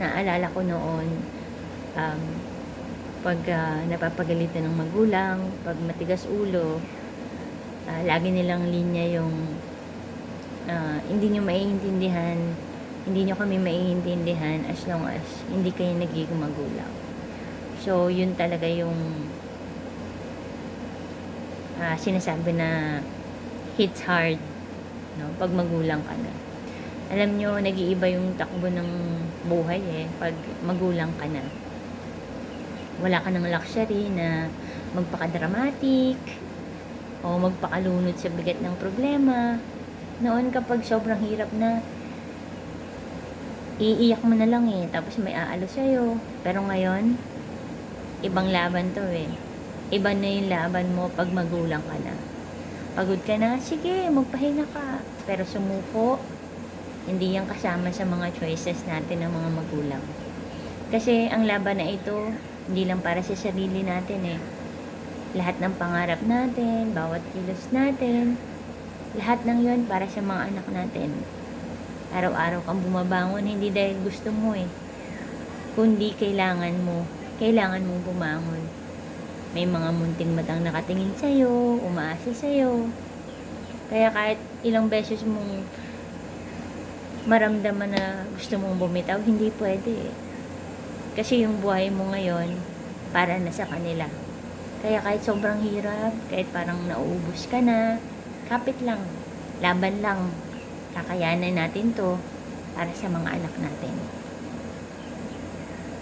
Naalala ko noon, um, pag ah, napapagalitan ng magulang, pag matigas ulo, ah, lagi nilang linya yung ah, hindi nyo maiintindihan, hindi nyo kami maiintindihan as long as hindi kayo nagiging magulang. So, yun talaga yung ah, sinasabi na hits hard no, pag magulang ka na. Alam nyo, nag-iiba yung takbo ng buhay eh, pag magulang ka na. Wala ka ng luxury na magpaka-dramatic o magpakalunod sa bigat ng problema. Noon kapag sobrang hirap na, iiyak mo na lang eh, tapos may aalo sa'yo. Pero ngayon, ibang laban to eh. Iba na yung laban mo pag magulang ka na. Pagod ka na, sige, magpahinga ka. Pero sumuko, hindi yan kasama sa mga choices natin ng mga magulang. Kasi ang laban na ito, hindi lang para sa sarili natin eh. Lahat ng pangarap natin, bawat kilos natin, lahat ng yon para sa mga anak natin. Araw-araw kang bumabangon, hindi dahil gusto mo eh. Kundi kailangan mo, kailangan mong bumangon. May mga munting matang nakatingin sa'yo, umaasa sa'yo. Kaya kahit ilang beses mong maramdaman na gusto mong bumitaw, hindi pwede. Kasi yung buhay mo ngayon, para na sa kanila. Kaya kahit sobrang hirap, kahit parang nauubos ka na, kapit lang, laban lang, kakayanan natin to para sa mga anak natin.